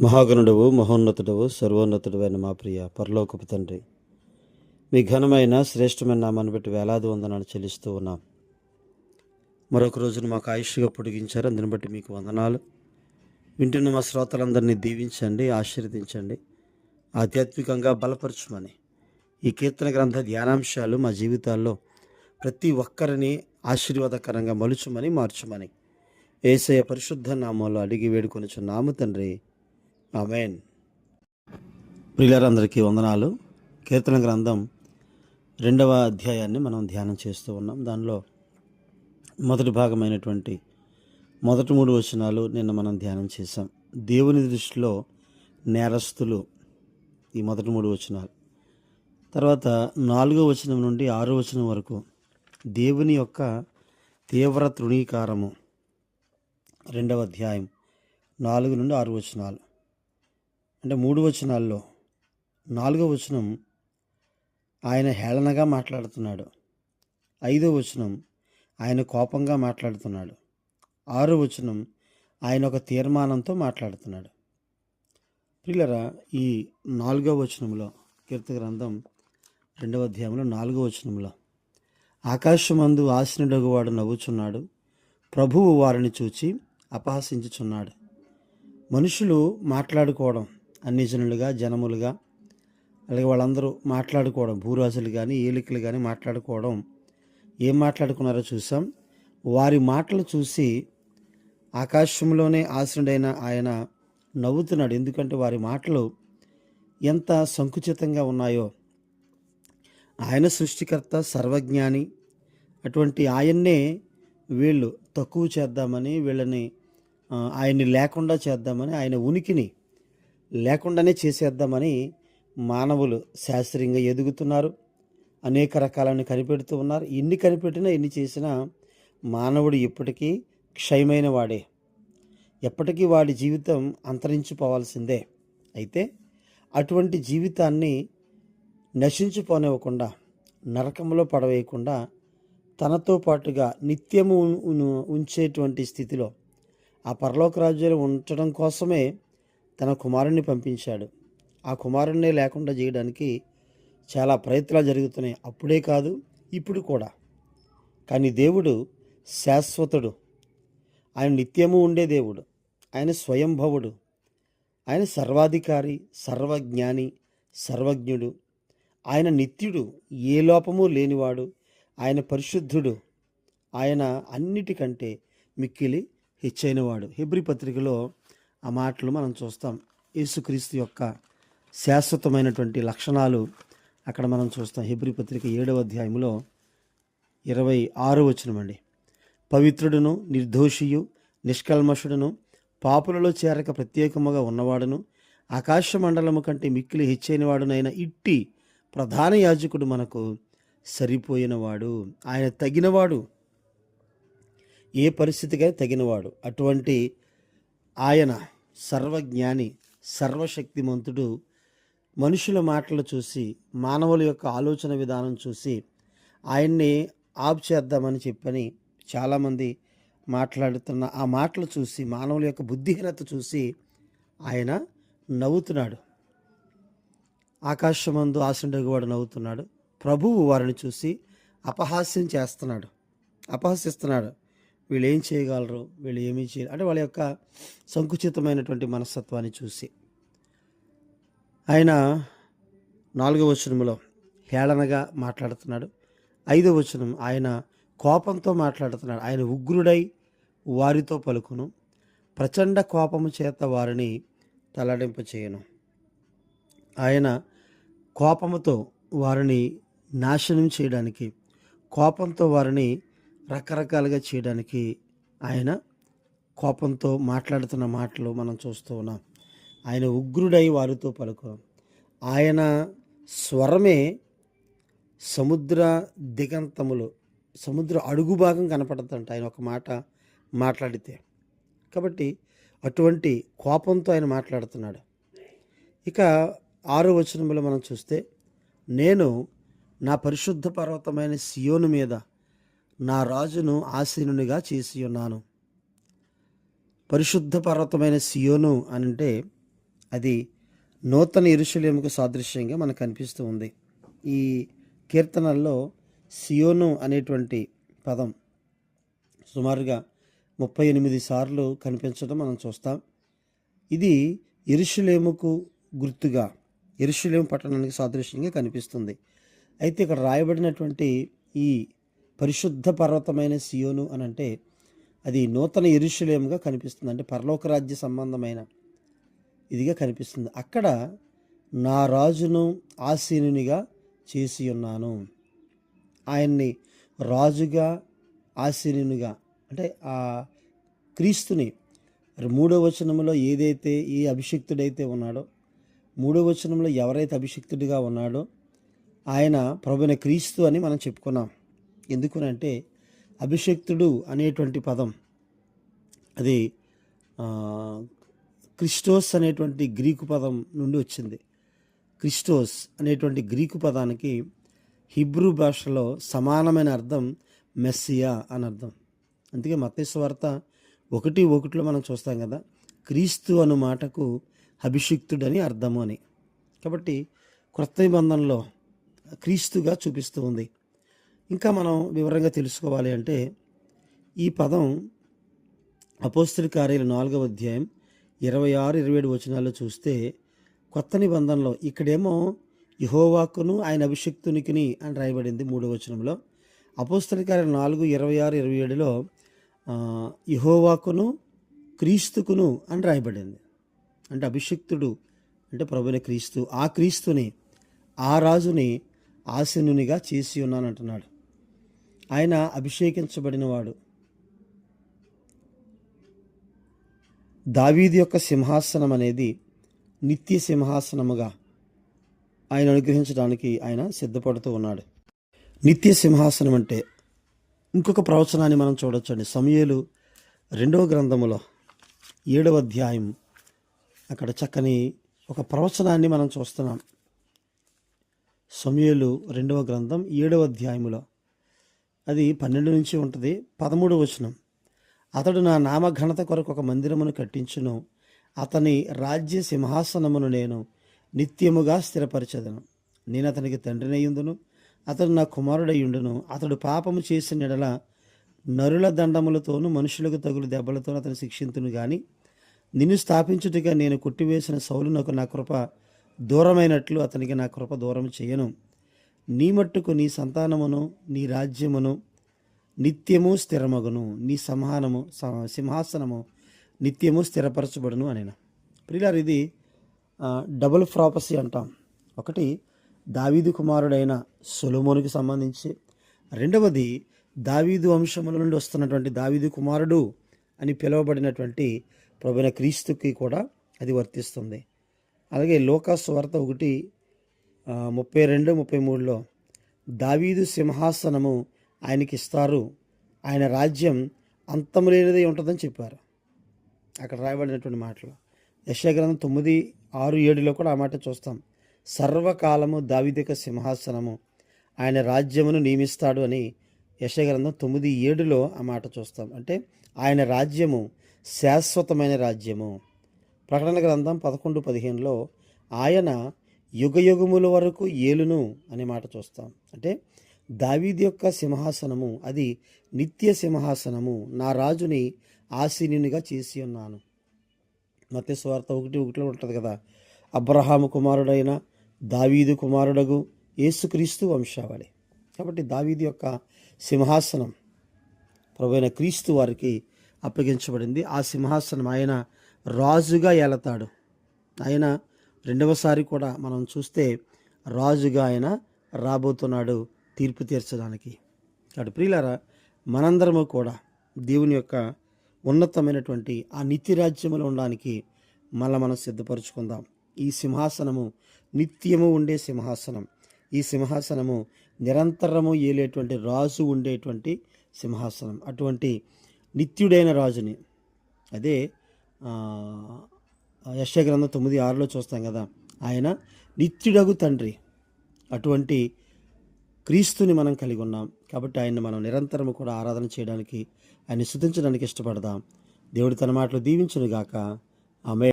మహాగణుడవు మహోన్నతుడవు సర్వోన్నతుడు అయిన మా ప్రియ పరలోకపు తండ్రి మీ ఘనమైన శ్రేష్టమైన నామాన్ని బట్టి వేలాది వందనాలు చెల్లిస్తూ ఉన్నాం. మరొక రోజును మాకు ఆయుష్గా పొడిగించారు. అందుని బట్టి మీకు వందనాలు. వింటున్న మా శ్రోతలందరినీ దీవించండి ఆశీర్వదించండి ఆధ్యాత్మికంగా బలపరచమని ఈ కీర్తన గ్రంథ ధ్యానాంశాలు మా జీవితాల్లో ప్రతి ఒక్కరిని ఆశీర్వాదకరంగా మలుచుమని మార్చమని ఏసయ పరిశుద్ధ నామంలో అడిగి వేడుకొనుచున్నాము తండ్రి. ఆమెన్. ప్రియులందరికీ వందనాలు. కీర్తన గ్రంథం రెండవ అధ్యాయాన్ని మనం ధ్యానం చేస్తూ ఉన్నాం. దానిలో మొదటి భాగమైనటువంటి మొదటి మూడు వచనాలు నిన్న మనం ధ్యానం చేసాం దేవుని దృష్టిలో నేరస్తులు ఈ మొదటి మూడు వచనాలు. తర్వాత నాలుగో వచనం నుండి ఆరో వచనం వరకు దేవుని యొక్క తీవ్ర తృణీకారము. రెండవ అధ్యాయం నాలుగు నుండి ఆరు వచనాలు. అంటే మూడు వచనాల్లో. నాలుగో వచనం ఆయన హేళనగా మాట్లాడుతున్నాడు. ఐదో వచనం ఆయన కోపంగా మాట్లాడుతున్నాడు. ఆరో వచనం ఆయన ఒక తీర్మానంతో మాట్లాడుతున్నాడు. పిల్లరా ఈ నాలుగో వచనంలో కీర్త గ్రంథం రెండవ అధ్యాయంలో నాలుగో వచనంలో ఆకాశమందు ఆశనుడగువాడు నవ్వుచున్నాడు ప్రభువు వారిని చూచి అపహసించుచున్నాడు. మనుషులు మాట్లాడుకోవడం అన్ని జనులుగా జనములుగా అలాగే వాళ్ళందరూ మాట్లాడుకోవడం భూరాజులు కానీ ఏలికలు కానీ మాట్లాడుకోవడం ఏం మాట్లాడుకున్నారో చూసాం. వారి మాటలు చూసి ఆకాశంలోనే ఆశ్రుడైన ఆయన నవ్వుతున్నాడు. ఎందుకంటే వారి మాటలు ఎంత సంకుచితంగా ఉన్నాయో. ఆయన సృష్టికర్త సర్వజ్ఞాని. అటువంటి ఆయన్నే వీళ్ళు తక్కువ చేద్దామని వీళ్ళని ఆయన్ని లేకుండా చేద్దామని ఆయన ఉనికిని లేకుండానే చేసేద్దామని మానవులు శాస్త్రీయంగా ఎదుగుతున్నారు. అనేక రకాలను కనిపెడుతూ ఉన్నారు. ఎన్ని కనిపెట్టినా ఎన్ని చేసినా మానవుడు ఇప్పటికీ క్షయమైన వాడే. ఎప్పటికీ వాడి జీవితం అంతరించిపోవాల్సిందే. అయితే అటువంటి జీవితాన్ని నశించిపోనివ్వకుండా నరకంలో పడవేయకుండా తనతో పాటుగా నిత్యము ఉంచేటువంటి స్థితిలో ఆ పరలోక రాజ్యాలు ఉంచడం కోసమే తన కుమారుణ్ణి పంపించాడు. ఆ కుమారుణ్ణి లేకుండా చేయడానికి చాలా ప్రయత్నాలు జరుగుతున్నాయి. అప్పుడే కాదు ఇప్పుడు కూడా. కానీ దేవుడు శాశ్వతుడు. ఆయన నిత్యము ఉండే దేవుడు. ఆయన స్వయంభవుడు. ఆయన సర్వాధికారి సర్వజ్ఞాని సర్వజ్ఞుడు. ఆయన నిత్యుడు. ఏ లోపము లేనివాడు. ఆయన పరిశుద్ధుడు. ఆయన అన్నిటికంటే మిక్కిలి హెచ్చైనవాడు. హెబ్రి పత్రికలో ఆ మాటలు మనం చూస్తాం. యేసుక్రీస్తు యొక్క శాశ్వతమైనటువంటి లక్షణాలు అక్కడ మనం చూస్తాం. హెబ్రి పత్రిక ఏడవ అధ్యాయంలో ఇరవై ఆరు వచనమండి. పవిత్రుడును నిర్దోషియు నిష్కల్మషుడును పాపులలో చేరక ప్రత్యేకముగా ఉన్నవాడును ఆకాశ మండలము కంటే మిక్కిలి హెచ్చైనవాడునైన ఇట్టి ప్రధాన యాజకుడు మనకు సరిపోయినవాడు. ఆయన తగినవాడు. ఏ పరిస్థితిగా తగినవాడు. అటువంటి ఆయన సర్వజ్ఞాని సర్వశక్తిమంతుడు మనుషుల మాటలు చూసి మానవుల యొక్క ఆలోచన విధానం చూసి ఆయన్ని ఆప్ చేద్దామని చెప్పని చాలామంది మాట్లాడుతున్న ఆ మాటలు చూసి మానవుల యొక్క బుద్ధిహీనత చూసి ఆయన నవ్వుతున్నాడు. ఆకాశమందు ఆశండగువాడు నవ్వుతున్నాడు. ప్రభువు వారిని చూసి అపహాస్యం చేస్తున్నాడు. అపహసిస్తున్నాడు. వీళ్ళు ఏం చేయగలరు? వీళ్ళు ఏమీ చేయరు. అంటే వాళ్ళ యొక్క సంకుచితమైనటువంటి మనస్తత్వాన్ని చూసి. ఆయన నాలుగవ వచనంలో హేళనగా మాట్లాడుతున్నాడు. ఐదవ వచనం ఆయన కోపంతో మాట్లాడుతున్నాడు. ఆయన ఉగ్రుడై వారితో పలుకును. ప్రచండ కోపము చేత వారిని తలడింప చేయను ఆయన కోపముతో వారిని నాశనం చేయడానికి కోపంతో వారిని రకరకాలుగా చేయడానికి ఆయన కోపంతో మాట్లాడుతున్న మాటలు మనం చూస్తూ ఉన్నాం. ఆయన ఉగ్రుడై వారితో పలుకు ఆయన స్వరమే సముద్ర దిగంతములు సముద్ర అడుగు భాగం కనపడుతుంట ఆయన ఒక మాట మాట్లాడితే. కాబట్టి అటువంటి కోపంతో ఆయన మాట్లాడుతున్నాడు. ఇక ఆరో వచనంలో మనం చూస్తే నేను నా పరిశుద్ధ పర్వతమైన సియోను మీద నా రాజును ఆసీనునిగా చేసి ఉన్నాను పరిశుద్ధ పర్వతమైన సియోను అని అంటే అది నూతన ఇరుషులేముకు సాదృశ్యంగా మనకు కనిపిస్తూ ఉంది. ఈ కీర్తనల్లో సియోను అనేటువంటి పదం సుమారుగా ముప్పై ఎనిమిది సార్లు కనిపించడం మనం చూస్తాం. ఇది ఎరుషులేముకు గుర్తుగా ఇరుషులేము పట్టణానికి సాదృశ్యంగా కనిపిస్తుంది. అయితే ఇక్కడ రాయబడినటువంటి ఈ పరిశుద్ధ పర్వతమైన సియోను అని అంటే అది నూతన ఇరుషులేముగా కనిపిస్తుంది. అంటే పరలోక రాజ్య సంబంధమైన ఇదిగా కనిపిస్తుంది. అక్కడ నా రాజును ఆసీనునిగా చేసి ఉన్నాను. ఆయన్ని రాజుగా ఆసీనునిగా అంటే ఆ క్రీస్తుని మూడో వచనంలో ఏదైతే ఏ అభిషిక్తుడైతే ఉన్నాడో మూడో వచనంలో ఎవరైతే అభిషిక్తుడిగా ఉన్నాడో ఆయన ప్రభున క్రీస్తు అని మనం చెప్పుకున్నాం. ఎందుకునంటే అభిషిక్తుడు అనేటువంటి పదం అది క్రిస్టోస్ అనేటువంటి గ్రీకు పదం నుండి వచ్చింది. క్రిస్టోస్ అనేటువంటి గ్రీకు పదానికి హిబ్రూ భాషలో సమానమైన అర్థం మెస్సియా అని అర్థం. అందుకే మతేశ్వార్త ఒకటి ఒకటిలో మనం చూస్తాం కదా క్రీస్తు అను మాటకు అభిషిక్తుడని అర్థము అని. కాబట్టి క్రొత్త నిబంధనలో క్రీస్తుగా చూపిస్తూ ఉంది. ఇంకా మనం వివరంగా తెలుసుకోవాలి అంటే ఈ పదం అపోస్తల కార్యాలు నాలుగవ అధ్యాయం ఇరవై ఆరు ఇరవై ఏడు వచనాల్లో చూస్తే కొత్త నిబంధనలో ఇక్కడేమో యహోవాకును ఆయన అభిషక్తునికిని అని రాయబడింది మూడో వచనంలో. అపోస్తల కార్యాలు నాలుగు ఇరవై ఆరు ఇరవై ఏడులో యహోవాకును క్రీస్తుకును అని రాయబడింది. అంటే అభిషిక్తుడు అంటే ప్రభుని క్రీస్తు ఆ క్రీస్తుని ఆ రాజుని ఆసీనునిగా చేసి ఉన్నానంటున్నాడు. ఆయన అభిషేకించబడినవాడు. దావీది యొక్క సింహాసనం అనేది నిత్య సింహాసనముగా ఆయన అనుగ్రహించడానికి ఆయన సిద్ధపడుతూ ఉన్నాడు. నిత్య సింహాసనం అంటే ఇంకొక ప్రవచనాన్ని మనం చూడొచ్చండి. సమయలు రెండవ గ్రంథములో ఏడవ అధ్యాయం అక్కడ చక్కని ఒక ప్రవచనాన్ని మనం చూస్తున్నాం. సమయలు రెండవ గ్రంథం ఏడవ అధ్యాయములో అది పన్నెండు నుంచి ఉంటుంది. పదమూడు వచనం. అతడు నా నామఘనత కొరకు ఒక మందిరమును కట్టించును. అతని రాజ్య సింహాసనమును నేను నిత్యముగా స్థిరపరచదను. నేను అతనికి తండ్రినయ్యుందును అతడు నా కుమారుడయ్యుండును అతడు పాపము చేసిన ఎడల నరుల దండములతోనూ మనుషులకు తగులు దెబ్బలతోనూ అతను శిక్షింతును గాని నిన్ను స్థాపించుటగా నేను కొట్టివేసిన సౌలునకు నా కృప దూరమైనట్లు అతనికి నా కృప దూరం చేయను. నీ మట్టుకు నీ సంతానమును నీ రాజ్యమును నిత్యము స్థిరమగును. నీ సంహానము స- సింహాసనము నిత్యము స్థిరపరచబడును అనిన. ప్రియులారు ఇది డబుల్ ప్రాపసీ అంటాం. ఒకటి దావీదు కుమారుడైన సొలొమోనుకి సంబంధించి. రెండవది దావీదు వంశముల నుండి వస్తున్నటువంటి దావీదు కుమారుడు అని పిలువబడినటువంటి ప్రభున క్రీస్తుకి కూడా అది వర్తిస్తుంది. అలాగే లోకాసు వార్త ఒకటి ముప్పై రెండు ముప్పై మూడులో దావీదు సింహాసనము ఆయనకి ఇస్తారు ఆయన రాజ్యం అంతము లేనిదే ఉంటుందని చెప్పారు. అక్కడ రాయబడినటువంటి మాటలు. యశాగ్రంథం తొమ్మిది ఆరు ఏడులో కూడా ఆ మాట చూస్తాం. సర్వకాలము దావిదిక సింహాసనము ఆయన రాజ్యమును నియమిస్తాడు అని యశగ్రంథం తొమ్మిది ఏడులో ఆ మాట చూస్తాం. అంటే ఆయన రాజ్యము శాశ్వతమైన రాజ్యము. ప్రకటన గ్రంథం పదకొండు పదిహేనులో ఆయన యుగయుగముల వరకు ఏలును అనే మాట చూస్తాం. అంటే దావీది యొక్క సింహాసనము అది నిత్య సింహాసనము. నా రాజుని ఆసీనునిగా చేసి ఉన్నాను. మత స్వార్థ ఒకటి ఒకటిలో ఉంటుంది కదా అబ్రహాము కుమారుడైన దావీదు కుమారుడగు యేసుక్రీస్తు వంశావళి. కాబట్టి దావీది యొక్క సింహాసనం ప్రభువైన క్రీస్తు వారికి అప్పగించబడింది. ఆ సింహాసనం ఆయన రాజుగా ఏలతాడు. ఆయన రెండవసారి కూడా మనం చూస్తే రాజుగా ఆయన రాబోతున్నాడు తీర్పు తీర్చడానికి. కాబట్టి ప్రియులారా మనందరము కూడా దేవుని యొక్క ఉన్నతమైనటువంటి ఆ నిత్యరాజ్యములో ఉండడానికి మళ్ళీ మనం సిద్ధపరచుకుందాం. ఈ సింహాసనము నిత్యము ఉండే సింహాసనం. ఈ సింహాసనము నిరంతరము ఏలేటువంటి రాజు ఉండేటువంటి సింహాసనం. అటువంటి నిత్యుడైన రాజుని. అదే ఆ, తొమ్మిది ఆరులో చూస్తాం కదా. ఆయన నిత్యుడగు తండ్రి. అటువంటి క్రీస్తుని మనం కలిగి ఉన్నాం. కాబట్టి ఆయన్ని మనం నిరంతరం కూడా ఆరాధన చేయడానికి ఆయన్ని స్థుతించడానికి ఇష్టపడదాం. దేవుడు తన మాటలు దీవించునుగాక. ఆమె